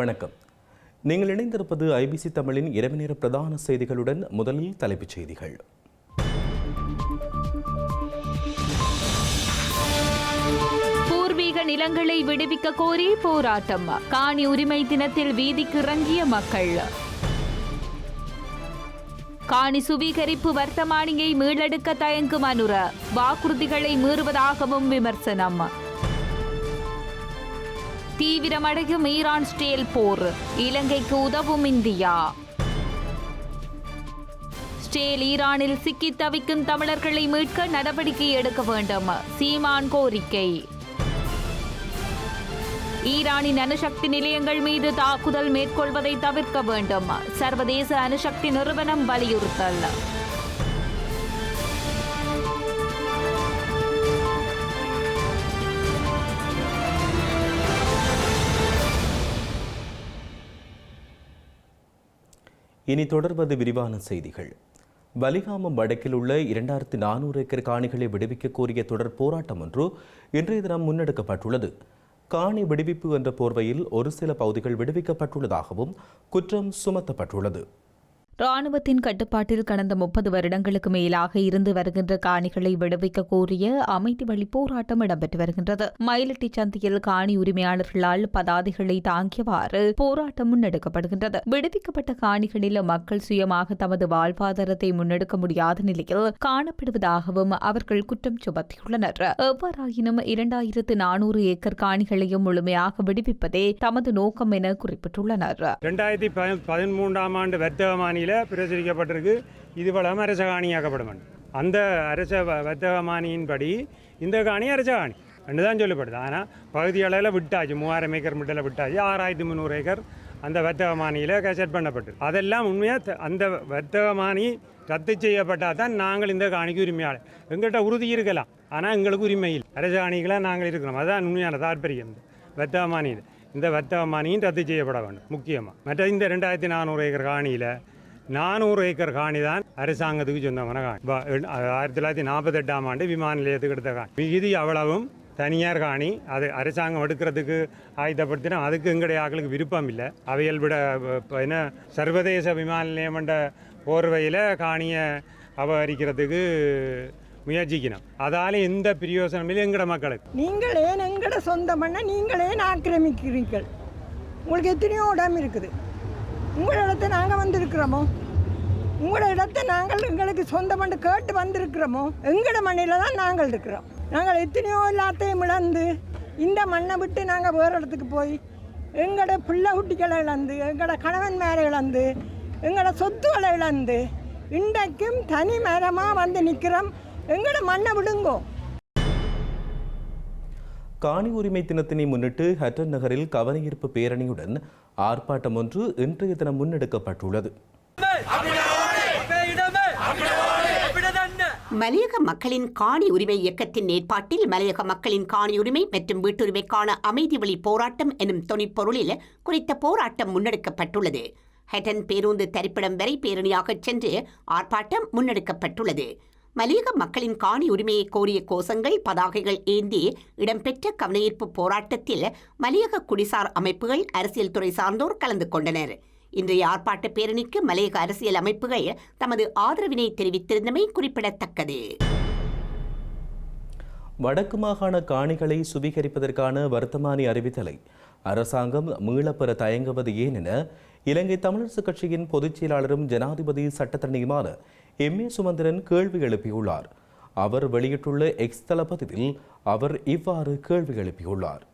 வணக்கம். நீங்கள் இணைந்திருப்பது ஐபிசி தமிழின் இரவு நேர பிரதான செய்திகளுடன் முதலில் தலைப்புச் செய்திகள். பூர்வீக நிலங்களை விடுவிக்க கோரி போராட்டம். காணி உரிமை தினத்தில் வீதிக்கு இறங்கிய மக்கள். காணி சுவீகரிப்பு வர்த்தமானியை மீளெடுக்க தயங்கும் அனுர வாக்குறுதிகளை மீறுவதாகவும் விமர்சனம். தீவிரமடையும் ஈரான் ஸ்டேல் போர். இலங்கைக்கு உதவும் இந்தியா. ஸ்டேல் ஈரானில் சிக்கித் தவிக்கும் தமிழர்களை மீட்க நடவடிக்கை எடுக்க வேண்டும். சீமான் கோரிக்கை. ஈரானின் அணுசக்தி நிலையங்கள் மீது தாக்குதல் மேற்கொள்வதை தவிர்க்க வேண்டும். சர்வதேச அணுசக்தி நிறுவனம் வலியுறுத்தல். இனி தொடர்வது விரிவான செய்திகள். வலிகாமம் வடக்கில் உள்ள இரண்டாயிரத்தி நானூறு ஏக்கர் காணிகளை விடுவிக்க கோரிய தொடர் போராட்டம் ஒன்று இன்றைய தினம் முன்னெடுக்கப்பட்டுள்ளது. காணி விடுவிப்பு என்ற போர்வையில் ஒரு சில பகுதிகள் விடுவிக்கப்பட்டுள்ளதாகவும் குற்றம் சுமத்தப்பட்டுள்ளது. ராணுவத்தின் கட்டுப்பாட்டில் கடந்த முப்பது வருடங்களுக்கு மேலாக இருந்து வருகின்ற காணிகளை விடுவிக்க கோரிய அமைதி வழி போராட்டம் இடம்பெற்று வருகின்றது. மயிலட்டி சந்தையில் காணி உரிமையாளர்களால் பதாதைகளை தாங்கியவாறு போராட்டம் முன்னெடுக்கப்படுகின்றது. விடுவிக்கப்பட்ட காணிகளில் மக்கள் சுயமாக தமது வாழ்வாதாரத்தை முன்னெடுக்க முடியாத நிலையில் காணப்படுவதாகவும் அவர்கள் குற்றம் சுமத்தியுள்ளனர். எவ்வாறாயினும் இரண்டாயிரத்து நானூறு ஏக்கர் காணிகளையும் முழுமையாக விடுவிப்பதே தமது நோக்கம் என குறிப்பிட்டுள்ளனர். ரெண்டாயிரத்தி பதிமூன்றாம் ஆண்டு வர்த்தகமானியில் பிரசுரிக்கப்பட்டிருக்கு. இது வளம் அரச காணியாக்கப்படும். அந்த அரச வர்த்தகமானியின்படி இந்த காணி அரச காணி. ரெண்டு தான் சொல்லப்படுது. ஆனால் பகுதி அளவில் விட்டாச்சு. மூவாயிரம் ஏக்கர் மிட்டில் விட்டாச்சு. ஆறாயிரத்தி முந்நூறு ஏக்கர் அந்த வர்த்தகமானியில் செட் பண்ணப்பட்டு அதெல்லாம் உண்மையாக அந்த வர்த்தகமானி ரத்து செய்யப்பட்டால் தான் நாங்கள் இந்த காணிக்கு உரிமையாளர். எங்கள்கிட்ட உறுதி இருக்கலாம். ஆனால் எங்களுக்கு உரிமை இல்லை. அரச காணிகளாக நாங்கள் இருக்கிறோம். அதுதான் உண்மையான தாற்பயம் வர்த்தகமானியில் இந்த வர்த்தகமானியும் ரத்து செய்யப்பட வேண்டும் முக்கியமாக மற்ற இந்த ரெண்டாயிரத்தி நானூறு ஏக்கர் காணியில் நானூறு ஏக்கர் காணி தான் அரசாங்கத்துக்கு சொந்தமான காணி. எண்- ஆயிரத்தி தொள்ளாயிரத்தி நாற்பத்தெட்டாம் ஆண்டு விமான நிலையத்துக்கு எடுத்த காணி. மிகுதி அவ்வளவும் தனியார் காணி. அது அரசாங்கம் எடுக்கிறதுக்கு ஆயுதப்படுத்தினா அதுக்கு எங்களுடைய ஆக்களுக்கு விருப்பம் இல்லை அவையல் விட என்ன சர்வதேச விமான நிலையம் என்ற போர்வையில் காணியை அபகரிக்கிறதுக்கு முயற்சிக்கணும். அதால எந்த பிரயோசனம் இல்லை எங்கட மக்களுக்கு. நீங்கள் ஏன் எங்கட சொந்த மண்ணை நீங்கள் ஏன் ஆக்கிரமிக்கிறீர்கள்? உங்களுக்கு எத்தனையோ இடம் இருக்குது. உங்களோட இடத்த நாங்கள் வந்திருக்கிறோமோ? உங்களோட இடத்த நாங்கள் எங்களுக்கு சொந்தமண்டு கேட்டு வந்திருக்கிறோமோ? எங்களோட மண்ணில் தான் நாங்கள் இருக்கிறோம். நாங்கள் எத்தனையோ எல்லாத்தையும் இழந்து இந்த மண்ணை விட்டு நாங்கள் வேறு இடத்துக்கு போய் எங்களோட பிள்ளை குட்டிகளை இழந்து எங்களோட கணவன் மேலே இழந்து எங்களோட சொத்துக்களை இழந்து இன்றைக்கும் தனி மரமாக வந்து நிற்கிறோம் எங்களோட மண்ணை விடுங்கோ. காணி உரிமை தினத்தினை முன்னிட்டு ஹட்டன் நகரில் கவனஈர்ப்பு பேரணியுடன் ஆர்ப்பாட்டம் ஒன்று இன்றைய தினம் முன்னெடுக்கப்பட்டுள்ளது. மலையக மக்களின் காணி உரிமை இயக்கத்தின் ஏற்பாட்டில் மலையக மக்களின் காணி உரிமை மற்றும் வீட்டுரிமைக்கான அமைதி வழி போராட்டம் எனும் தொனிப்பொருளில் குறித்த போராட்டம் முன்னெடுக்கப்பட்டுள்ளது. ஹெட்டன் பேருந்து தரிப்பிடம் வரை பேரணியாகச் சென்று ஆர்ப்பாட்டம் முன்னெடுக்கப்பட்டுள்ளது. மலையக மக்களின் காணி உரிமையை கோரிய கோஷங்கள் பதாகைகள் ஏந்தி இடம்பெற்ற கவனஈர்ப்பு போராட்டத்தில் மலையக குடிசார் அமைப்புகள் அரசியல் துறை சார்ந்தோர் கலந்து கொண்டனர். இன்றைய ஆர்ப்பாட்ட பேரணிக்கு மலையக அரசியல் அமைப்புகள் தமது ஆதரவினை தெரிவித்திருந்தமை குறிப்பிடத்தக்கது. வடக்கு மாகாண காணிகளை சுவீகரிப்பதற்கான வர்த்தமானி அறிவித்தலை. அரசாங்கம் மீளப்பெற தயங்குவது ஏன் என இலங்கை தமிழரசுக் கட்சியின் பொதுச் செயலாளரும் ஜனாதிபதி சட்டத்தரணியுமான எம் ஏ சுமந்திரன் கேள்வி எழுப்பியுள்ளார். அவர் வெளியிட்டுள்ள எக்ஸ் தளபதியில் அவர் இவ்வாறு கேள்வி எழுப்பியுள்ளார்.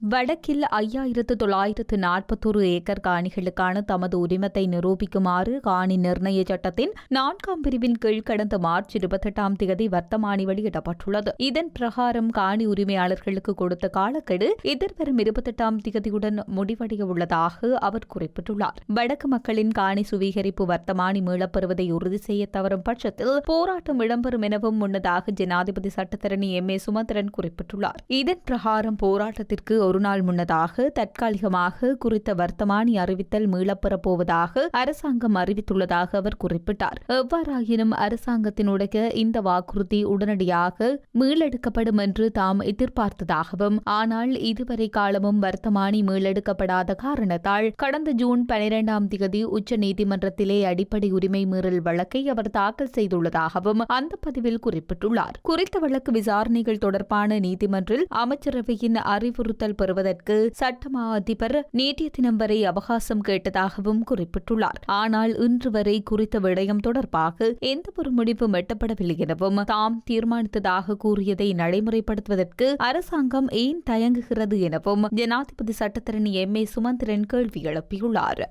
வடக்கில் ஐயாயிரத்து தொள்ளாயிரத்து நாற்பத்தொரு ஏக்கர் காணிகளுக்கான தமது உரிமத்தை நிரூபிக்குமாறு காணி நிர்ணய சட்டத்தின் நான்காம் பிரிவின் கீழ் கடந்த மார்ச் இருபத்தெட்டாம் தேதி வர்த்தமானி வெளியிடப்பட்டுள்ளது. இதன் பிரகாரம் காணி உரிமையாளர்களுக்கு கொடுத்த காலக்கெடு எதிர்வரும் இருபத்தெட்டாம் தேதியுடன் முடிவடைய உள்ளதாக அவர் குறிப்பிட்டுள்ளார். வடக்கு மக்களின் காணி சுவீகரிப்பு வர்த்தமானி மீளப்பெறுவதை உறுதி செய்ய தவறும் பட்சத்தில் போராட்டம் இடம்பெறும் எனவும் முன்னதாக ஜனாதிபதி சட்டத்தரணி எம் ஏ சுமந்திரன் குறிப்பிட்டுள்ளார். இதன் பிரகாரம் போராட்டத்திற்கு ஒரு நாள் முன்னதாக தற்காலிகமாக குறித்த வர்த்தமானி அறிவித்தல் மீளப்பெறப் போவதாக அரசாங்கம் அறிவித்துள்ளதாக அவர் குறிப்பிட்டார். எவ்வாறாயினும் அரசாங்கத்தினுடைய இந்த வாக்குறுதி உடனடியாக மீளெடுக்கப்படும் என்று தாம் எதிர்பார்த்ததாகவும் ஆனால் இதுவரை காலமும் வர்த்தமானி மீளெடுக்கப்படாத காரணத்தால் கடந்த ஜூன் பனிரெண்டாம் தேதி உச்ச நீதிமன்றத்திலே அடிப்படை உரிமை மீறல் வழக்கை அவர் தாக்கல் செய்துள்ளதாகவும் அந்த பதிவில் குறிப்பிட்டுள்ளார். குறித்த வழக்கு விசாரணைகள் தொடர்பான நீதிமன்றில் அமைச்சரவையின் அறிவுறுத்தல் பெறுவதற்கு சட்டமா அதிபர் நேற்றைய தினம் வரை அவகாசம் கேட்டதாகவும் குறிப்பிட்டுள்ளார். ஆனால் இன்று வரை குறித்த விடயம் தொடர்பாக எந்தவொரு முடிவும் எட்டப்படவில்லை எனவும் தாம் தீர்மானித்ததாக கூறியதை நடைமுறைப்படுத்துவதற்கு அரசாங்கம் ஏன் தயங்குகிறது எனவும் ஜனாதிபதி சட்டத்தரணி எம். ஏ. சுமந்திரன் கேள்வி எழுப்பியுள்ளார்.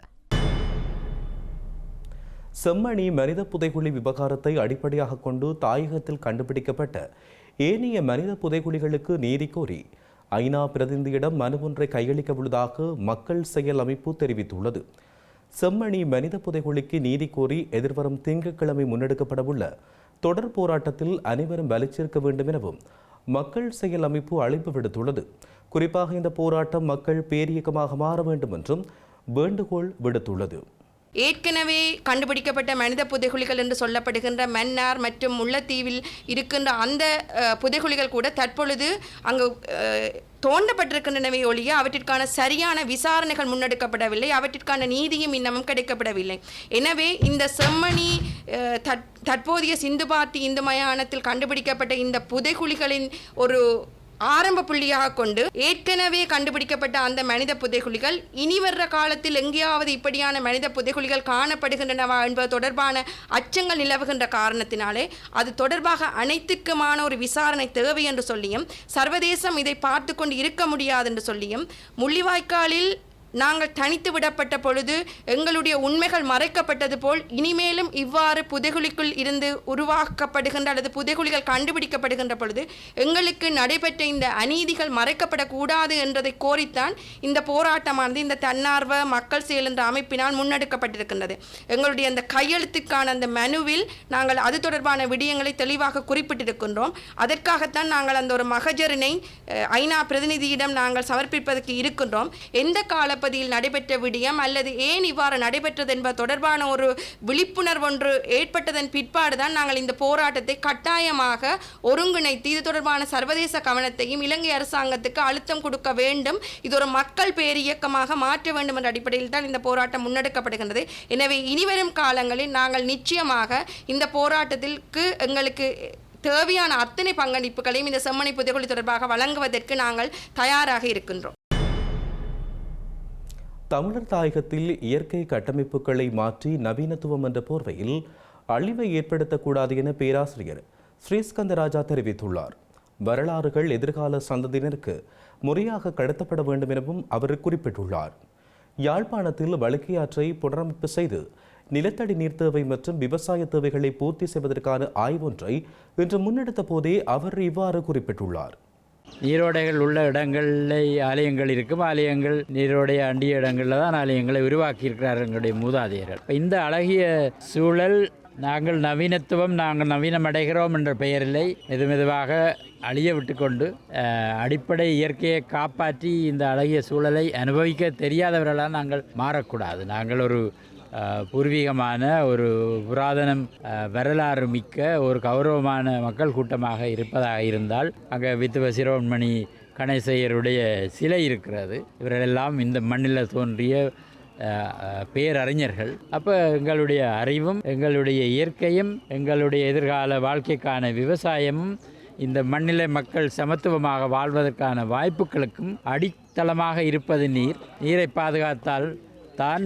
செம்மணி மனித புதைகுழி விவகாரத்தை அடிப்படையாக கொண்டு தாயகத்தில் கண்டுபிடிக்கப்பட்ட ஏனைய மனித புதைகுழிகளுக்கு நீதி கோரி ஐநா பிரதிநிதியிடம் மனு ஒன்றை கையளிக்க உள்ளதாக மக்கள் செயல் அமைப்பு தெரிவித்துள்ளது. செம்மணி மனித புதைகுழிக்கு நீதி கோரி எதிர்வரும் திங்கட்கிழமை முன்னெடுக்கப்படவுள்ள தொடர் போராட்டத்தில் அனைவரும் வலிச்சிருக்க வேண்டும் எனவும் மக்கள் செயல் அமைப்பு அழைப்பு விடுத்துள்ளது. குறிப்பாக இந்த போராட்டம் மக்கள் பேரியக்கமாக மாற வேண்டும் என்றும் வேண்டுகோள் விடுத்துள்ளது. ஏற்கனவே கண்டுபிடிக்கப்பட்ட மனித புதைகுழிகள் என்று சொல்லப்படுகின்ற மன்னார் மற்றும் முல்லைத்தீவில் இருக்கின்ற அந்த புதைகுழிகள் கூட தற்பொழுது அங்கு தோண்டப்பட்டிருக்கின்றனவே ஒழிய அவற்றிற்கான சரியான விசாரணைகள் முன்னெடுக்கப்படவில்லை. அவற்றிற்கான நீதியும் இன்னமும் கிடைக்கப்படவில்லை. எனவே இந்த செம்மணி தற்போதைய சிந்து பாத்தி இந்து மயானத்தில் கண்டுபிடிக்கப்பட்ட இந்த புதைகுழிகளின் ஒரு ஆரம்ப புள்ளியாக கொண்டு ஏற்கனவே கண்டுபிடிக்கப்பட்ட அந்த மனித புதைகுழிகள் இனி வர்ற காலத்தில் எங்கேயாவது இப்படியான மனித புதைகுழிகள் காணப்படுகின்றனவா என்பது தொடர்பான அச்சங்கள் நிலவுகின்ற காரணத்தினாலே அது தொடர்பாக அனைத்துக்குமான ஒரு விசாரணை தேவை என்று சொல்லியும் சர்வதேசம் இதை பார்த்து கொண்டு இருக்க முடியாது என்று சொல்லியும் முள்ளிவாய்க்காலில் நாங்கள் தனித்து விடப்பட்ட பொழுது எங்களுடைய உண்மைகள் மறைக்கப்பட்டது போல் இனிமேலும் இவ்வாறு புதைகுழிக்குள் இருந்து உருவாக்கப்படுகின்ற அல்லது புதைகுழிகள் கண்டுபிடிக்கப்படுகின்ற பொழுது எங்களுக்கு நடைபெற்ற இந்த அநீதிகள் மறைக்கப்படக்கூடாது என்றதை கோரித்தான் இந்த போராட்டமானது இந்த தன்னார்வ மக்கள் செயல் என்ற அமைப்பினால் முன்னெடுக்கப்பட்டிருக்கின்றது. எங்களுடைய அந்த கையெழுத்துக்கான அந்த மனுவில் நாங்கள் அது தொடர்பான விடயங்களை தெளிவாக குறிப்பிட்டிருக்கின்றோம். அதற்காகத்தான் நாங்கள் அந்த ஒரு மகஜரினை ஐநா பிரதிநிதியிடம் நாங்கள் சமர்ப்பிப்பதற்கு இருக்கின்றோம். எந்த தளபதியில் நடைபெற்ற விடயம் அல்லது ஏன் இவ்வாறு நடைபெற்றது என்பது தொடர்பான ஒரு விழிப்புணர்வு ஒன்று ஏற்பட்டதன் பிற்பாடுதான் நாங்கள் இந்த போராட்டத்தை கட்டாயமாக ஒருங்கிணைத்து இது தொடர்பான சர்வதேச கவனத்தையும் இலங்கை அரசாங்கத்துக்கு அழுத்தம் கொடுக்க வேண்டும். இது ஒரு மக்கள் பேரியக்கமாக மாற்ற வேண்டும் என்ற அடிப்படையில் தான் இந்த போராட்டம் முன்னெடுக்கப்படுகின்றது. எனவே இனிவரும் காலங்களில் நாங்கள் நிச்சயமாக இந்த போராட்டத்திற்கு எங்களுக்கு தேவையான அத்தனை பங்களிப்புகளையும் இந்த செம்மணி புதைகுழி தொடர்பாக வழங்குவதற்கு நாங்கள் தயாராக இருக்கின்றோம். தமிழர் தாயகத்தில் இயற்கை கட்டமைப்புகளை மாற்றி நவீனத்துவம் என்ற போர்வையில் அழிவை ஏற்படுத்தக்கூடாது என பேராசிரியர் ஸ்ரீஸ்கந்தராஜா தெரிவித்துள்ளார். வரலாறுகள் எதிர்கால சந்ததியினருக்கு முறையாக கடத்தப்பட வேண்டும் எனவும் அவர் குறிப்பிட்டுள்ளார். யாழ்ப்பாணத்தில் வழுக்கையாற்றை புனரமைப்பு செய்து நிலத்தடி நீர் தேவை மற்றும் விவசாய தேவைகளை பூர்த்தி செய்வதற்கான ஆய்வொன்றை இன்று முன்னெடுத்த போதே அவர் இவ்வாறு குறிப்பிட்டுள்ளார். நீரோடைகள் உள்ள இடங்களில் ஆலயங்கள் இருக்கும். ஆலயங்கள் நீரோடைய அண்டிய இடங்களில் தான் ஆலயங்களை உருவாக்கியிருக்கிறார்கள் எங்களுடைய மூதாதையர்கள். இந்த அழகிய சூழல் நாங்கள் நவீனத்துவம் நாங்கள் நவீனம் அடைகிறோம் என்ற பெயரில் மெது மெதுவாக அழிய விட்டுக்கொண்டு அடிப்படை இயற்கையை காப்பாற்றி இந்த அழகிய சூழலை அனுபவிக்க தெரியாதவர்களாக நாங்கள் மாறக்கூடாது. நாங்கள் ஒரு பூர்வீகமான ஒரு புராதனம் வரலாறு மிக்க ஒரு கௌரவமான மக்கள் கூட்டமாக இருப்பதாக இருந்தால் அங்கே வித்துவ சிரோன்மணி கணேசையருடைய சிலை இருக்கிறது. இவரெல்லாம் இந்த மண்ணில் தோன்றிய பேரறிஞர்கள். அப்போ எங்களுடைய அறிவும் எங்களுடைய இயற்கையும் எங்களுடைய எதிர்கால வாழ்க்கைக்கான விவசாயமும் இந்த மண்ணில மக்கள் சமத்துவமாக வாழ்வதற்கான வாய்ப்புகளுக்கும் அடித்தளமாக இருப்பது நீர். நீரை பாதுகாத்தால் தான்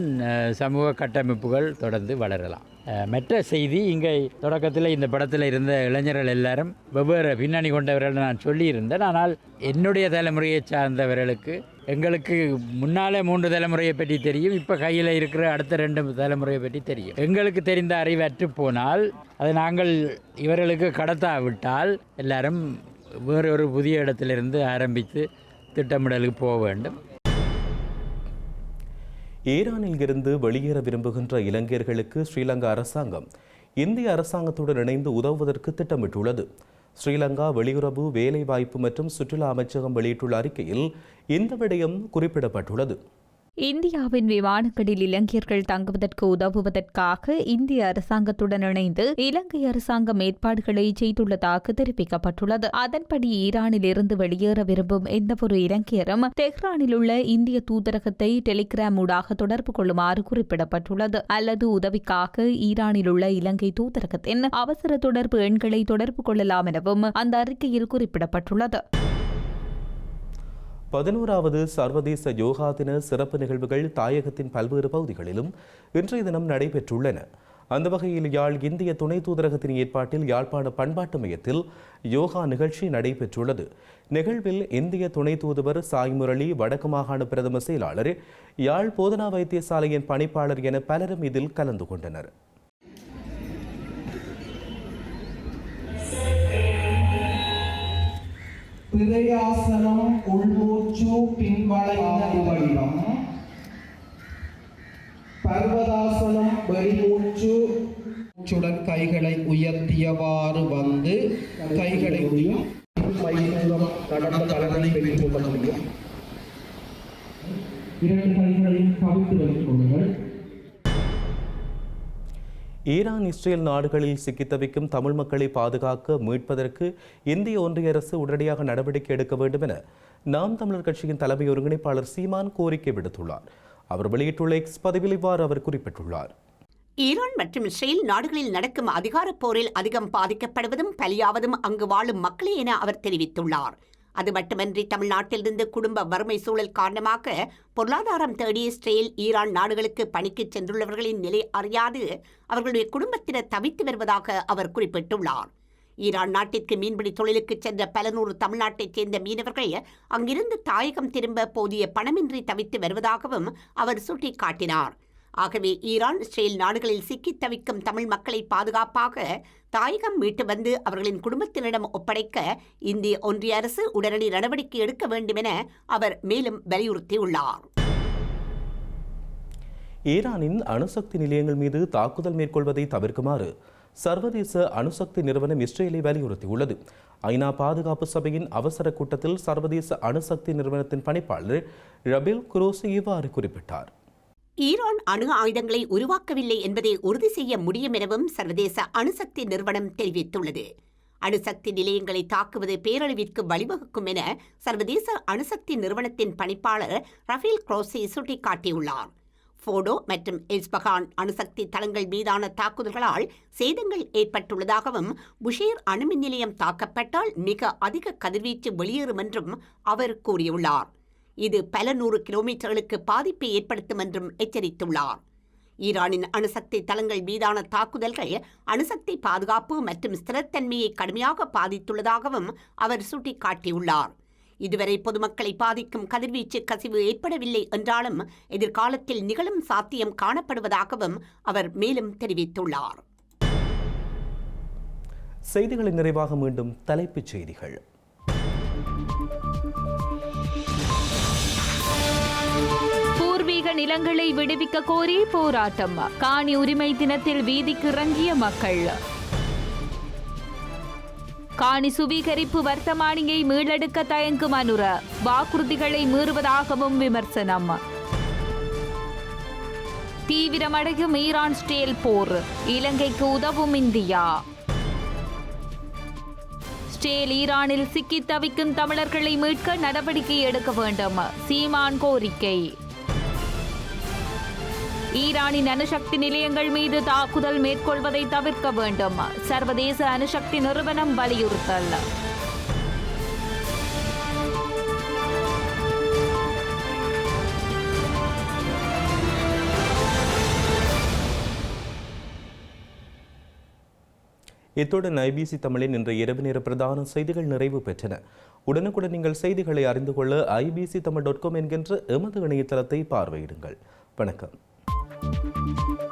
சமூக கட்டமைப்புகள் தொடர்ந்து வளரலாம். அஹ், மற்ற செய்தி இங்கே தொடக்கத்தில் இந்த படத்தில் இருந்த இளைஞர்கள் எல்லாரும் வெவ்வேறு பின்னணி கொண்டவர்கள் நான் சொல்லியிருந்தேன். ஆனால் என்னுடைய தலைமுறையை சார்ந்தவர்களுக்கு எங்களுக்கு முன்னாலே மூன்று தலைமுறையை பற்றி தெரியும் இப்போ கையில் இருக்கிற அடுத்த ரெண்டு தலைமுறையை பற்றி தெரியும். எங்களுக்கு தெரிந்த அறிவு அற்று போனால் அதை நாங்கள் இவர்களுக்கு கடத்தாவிட்டால் எல்லாரும் வேறொரு புதிய இடத்திலிருந்து ஆரம்பித்து திட்டமிடலுக்கு போக வேண்டும். ஈரானில் இருந்து வெளியேற விரும்புகின்ற இலங்கையர்களுக்கு ஸ்ரீலங்கா அரசாங்கம் இந்திய அரசாங்கத்துடன் இணைந்து உதவுவதற்கு திட்டமிட்டுள்ளது. ஸ்ரீலங்கா வெளியுறவு வேலைவாய்ப்பு மற்றும் சுற்றுலா அமைச்சகம் வெளியிட்டுள்ள அறிக்கையில் இந்த விடயம் குறிப்பிடப்பட்டுள்ளது. இந்தியாவின் விமானங்களில் இலங்கையர்கள் தங்குவதற்கு உதவுவதற்காக இந்திய அரசாங்கத்துடன் இணைந்து இலங்கை அரசாங்கம் ஏற்பாடுகளை செய்துள்ளதாக தெரிவிக்கப்பட்டுள்ளது. அதன்படி ஈரானில் இருந்து வெளியேற விரும்பும் எந்தவொரு இலங்கையரும் தெஹ்ரானில் உள்ள இந்திய தூதரகத்தை டெலிகிராம் ஊடாக தொடர்பு கொள்ளுமாறு குறிப்பிடப்பட்டுள்ளது. அல்லது உதவிக்காக ஈரானில் உள்ள இலங்கை தூதரகத்தின் அவசர தொடர்பு எண்களை தொடர்பு கொள்ளலாம் எனவும் அந்த அறிக்கையில் குறிப்பிடப்பட்டுள்ளது. பதினோராவது சர்வதேச யோகா தின சிறப்பு நிகழ்வுகள் தாயகத்தின் பல்வேறு பகுதிகளிலும் இன்றைய தினம் நடைபெற்றுள்ளன. அந்த வகையில் யாழ் இந்திய துணை தூதரகத்தின் ஏற்பாட்டில் யாழ்ப்பாண பண்பாட்டு மையத்தில் யோகா நிகழ்ச்சி நடைபெற்றுள்ளது. நிகழ்வில் இந்திய துணை தூதுவர் சாய் முரளி வடக்கு மாகாண பிரதம செயலாளர் யாழ் போதனா வைத்தியசாலையின் பணிப்பாளர் என பலரும் இதில் கலந்து கொண்டனர். பிறையாசனம் உள்மூச்சு பின்வளைந்த வடிவம் பர்வதாசனம் வெளிமூச்சு மூச்சுடன் கைகளை உயர்த்தியவாறு வந்து கைகளை உயரும் மைமூலம் நடந்த பலனை பெற்றுக் முடியும். இரண்டு கைகளையும் கவிழ்த்து வைத்துக் கொள்ளுங்கள். ஈரான் இஸ்ரேல் நாடுகளில் சிக்கித் தவிக்கும் தமிழ் மக்களை பாதுகாக்க மீட்பதற்கு இந்திய ஒன்றிய அரசு உடனடியாக நடவடிக்கை எடுக்க வேண்டும் என நாம் தமிழர் கட்சியின் தலைமை ஒருங்கிணைப்பாளர் சீமான் கோரிக்கை விடுத்துள்ளார். அவர் வெளியிட்டுள்ள எக்ஸ் பதிவில் இவ்வாறு அவர் குறிப்பிட்டுள்ளார். ஈரான் மற்றும் இஸ்ரேல் நாடுகளில் நடக்கும் அதிகாரப் போரில் அதிகம் பாதிக்கப்படுவதும் பலியாவதும் அங்கு வாழும் மக்களே என அவர் தெரிவித்துள்ளார். அது மட்டுமன்றி தமிழ்நாட்டிலிருந்து குடும்ப வறுமை சூழல் காரணமாக பொருளாதாரம் தேடி இஸ்ரேல் ஈரான் நாடுகளுக்கு பணிக்கு சென்றுள்ளவர்களின் நிலை அறியாது. அவர்களுடைய குடும்பத்தினர் தவித்து வருவதாக அவர் குறிப்பிட்டுள்ளார். ஈரான் நாட்டிற்கு மீன்பிடி தொழிலுக்கு சென்ற பல நூறு தமிழ்நாட்டைச் சேர்ந்த மீனவர்கள் அங்கிருந்து தாயகம் திரும்ப போதிய பணமின்றி தவித்து வருவதாகவும் அவர் சுட்டிக்காட்டினார். ஆகவே ஈரான் இஸ்ரேல் நாடுகளில் சிக்கித் தவிக்கும் தமிழ் மக்களை பாதுகாப்பாக தாயகம் மீட்டு வந்து அவர்களின் குடும்பத்தினரிடம் ஒப்படைக்க இந்திய ஒன்றிய அரசு உடனடி நடவடிக்கை எடுக்க வேண்டும் என அவர் மேலும் வலியுறுத்தியுள்ளார். ஈரானின் அணுசக்தி நிலையங்கள் மீது தாக்குதல் மேற்கொள்வதை தவிர்க்குமாறு சர்வதேச அணுசக்தி நிறுவனம் இஸ்ரேலை வலியுறுத்தியுள்ளது. ஐநா பாதுகாப்பு சபையின் அவசர கூட்டத்தில் சர்வதேச அணுசக்தி நிறுவனத்தின் பணிப்பாளர் ரபில் குரோசி இவ்வாறு குறிப்பிட்டார். ஈரான் அணு ஆயுதங்களை உருவாக்கவில்லை என்பதை உறுதி செய்ய முடியும் எனவும் சர்வதேச அணுசக்தி நிறுவனம் தெரிவித்துள்ளது. அணுசக்தி நிலையங்களை தாக்குவது பேரழிவிற்கு வழிவகுக்கும் என சர்வதேச அணுசக்தி நிறுவனத்தின் பணிப்பாளர் ரஃபேல் குரோசி சுட்டிக்காட்டியுள்ளார். ஃபோடோ மற்றும் எஸ்பகான் அணுசக்தி தளங்கள் மீதான தாக்குதல்களால் சேதங்கள் ஏற்பட்டுள்ளதாகவும் புஷேர் அணுமின் நிலையம் தாக்கப்பட்டால் மிக அதிக கதிர்வீச்சு வெளியேறும் என்றும் அவர் கூறியுள்ளார். இது பல நூறு கிலோமீட்டர்களுக்கு பாதிப்பை ஏற்படுத்தும் என்றும் எச்சரித்துள்ளார். ஈரானின் அணுசக்தி தளங்கள் மீதான தாக்குதல்கள் அணுசக்தி பாதுகாப்பு மற்றும் ஸ்திரத்தன்மையை கடுமையாக பாதித்துள்ளதாகவும் அவர் சுட்டிக்காட்டியுள்ளார். இதுவரை பொதுமக்களை பாதிக்கும் கதிர்வீச்சு கசிவு ஏற்படவில்லை என்றாலும் எதிர்காலத்தில் நிகழும் சாத்தியம் காணப்படுவதாகவும் அவர் மேலும் தெரிவித்துள்ளார். செய்திகளின் நிறைவாக மீண்டும் தலைப்புச் செய்திகள். பூர்வீக நிலங்களை விடுவிக்க கோரி போராட்டம் காணி உரிமை தினத்தில் வீதிக்கு இறங்கிய மக்கள். காணி சுவீகரிப்பு வர்த்தமானியை மீளெடுக்க தயங்கும் அனுர. வாக்குறுதிகளை மீறுவதாகவும் விமர்சனம். தீவிரமடையும் ஈரான் ஸ்டேல் போர். இலங்கைக்கு உதவும் இந்தியா. ஸ்டேல் ஈரானில் சிக்கித் தவிக்கும் தமிழர்களை மீட்க நடவடிக்கை எடுக்க வேண்டும். சீமான் கோரிக்கை. ஈரானின் அணுசக்தி நிலையங்கள் மீது தாக்குதல் மேற்கொள்வதை தவிர்க்க வேண்டும். சர்வதேச அணுசக்தி நிறுவனம் வலியுறுத்தல். இத்துடன் ஐபிசி தமிழின் இன்றைய இரவு நேர பிரதான செய்திகள் நிறைவு பெற்றன. உடனுக்குடன் நீங்கள் செய்திகளை அறிந்து கொள்ள ஐபிசி தமிழ் டாட் காம் என்கின்ற எமது இணையதளத்தை பார்வையிடுங்கள். வணக்கம். Thank you.